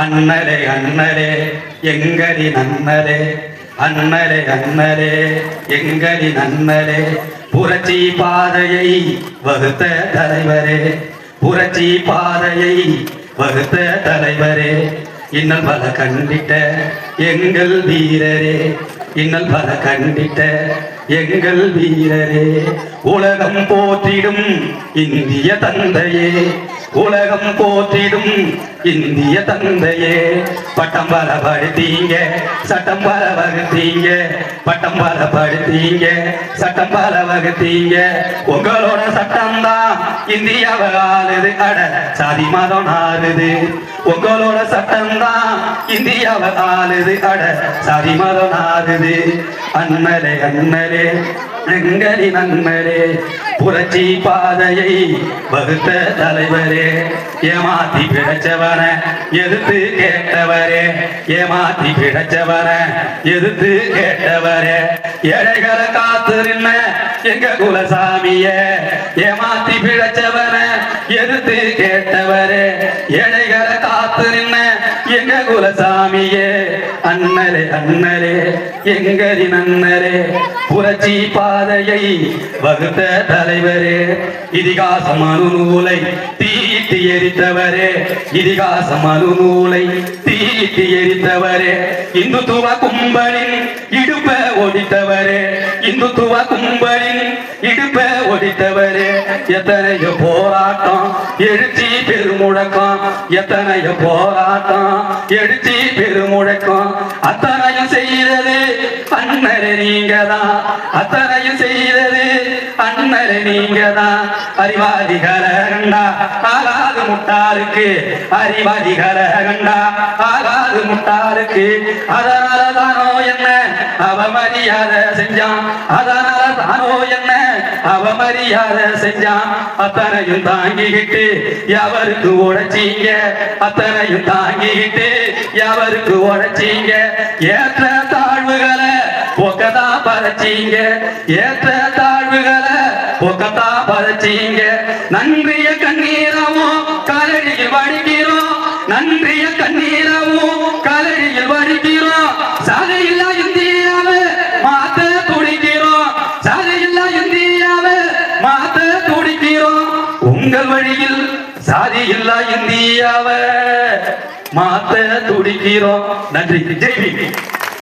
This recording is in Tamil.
அண்ணரே அண்ணரே எங்கரி நன்னரே அண்ணரே அண்ணரே எங்கரி நன்னரே புரட்சி பாதையை வகுத்த தலைவரே புரட்சி பாதையை வகுத்த தலைவரே. இன்னல் பல கண்டிட்ட எங்கள் வீரரே இன்னல் பல கண்டிட்ட எங்கள் வீரரே. உலகம் போற்றிடும் இந்திய தந்தையே உலகம் போற்றிடும் இந்திய தந்தையே. பட்டம் பல படுத்தீங்க சட்டம் பல வகுத்தீங்க பட்டம் பல படுத்தீங்க சட்டம் பல வகுத்தீங்க உங்களோட சட்டம் தான் இந்தியாவை ஆளுது. அட சாதி மதம் ஆளுது உங்களோட சட்டம் தான் இந்தியாவை ஆளுது. அட சாதி மதம் ஆளுது அண்ணலே அண்ணலே எங்களின் நண்பரே புரட்சி பாதையை வகுத்த தலைவரே ஏமாத்தி பிழைச்சவன எதிர்த்து கேட்டவரே ஏமாத்தி பிழைச்சவன எதிர்த்து கேட்டவரே. ஏழைகளை காத்து நின்ன எங்க குலசாமிய ஏமாத்தி பிழைச்சவன எதிர்த்து கேட்டவரே. ஏழைகளை காத்து நின்ன எங்க குலசாமியே அண்ணலே அண்ணலே எங்கதி நன்னரே புரட்சி பாதையை வகுத்த தலைவரே இதிகாசம் மனு தீட்டி எரித்தவரே இதிகாசம் மனு தீட்டி எரித்தவரே இந்துத்துவ கும்பலின் இடுப்ப ஒடித்தவரே இந்துத்துவ கும்பலின் இடுப்ப ஒடித்தவரே எத்தனைய போராட்டம் எழுச்சி பெருமுழக்கம் எத்தனைய போராட்டம் எழுச்சி பெருமுழக்கம் அத்தனையும் செய்தது அண்ணரை நீங்க அத்தனையும் செய்தது அண்ணரை நீங்க தான் அறிவாதிகளை கண்டா ஆகாது முட்டாளுக்கு அறிவாதிகளை கண்டா ஆகாது முட்டாளுக்கு அதனால தானோ என்ன? அவமரியாதை செஞ்சான். அதனால தானோ என்ன? அவமரியாதை செஞ்சான். அத்தனையும் தாங்கிக்கிட்டு எவருக்கு உழைச்சீங்க அத்தனையும் தாங்கிக்கிட்டு எவருக்கு உழைச்சீங்க ஏற்ற தாழ்வுகளை பொக்கதா பறச்சிங்க ஏற்ற தாழ்வுகளை பொக்கதா பறச்சிங்க நன்றிய கண்ணீர் சாதி இல்லா இந்தியாவை மாத்த துடிக்கிறோம். நன்றி. ஜெய்வி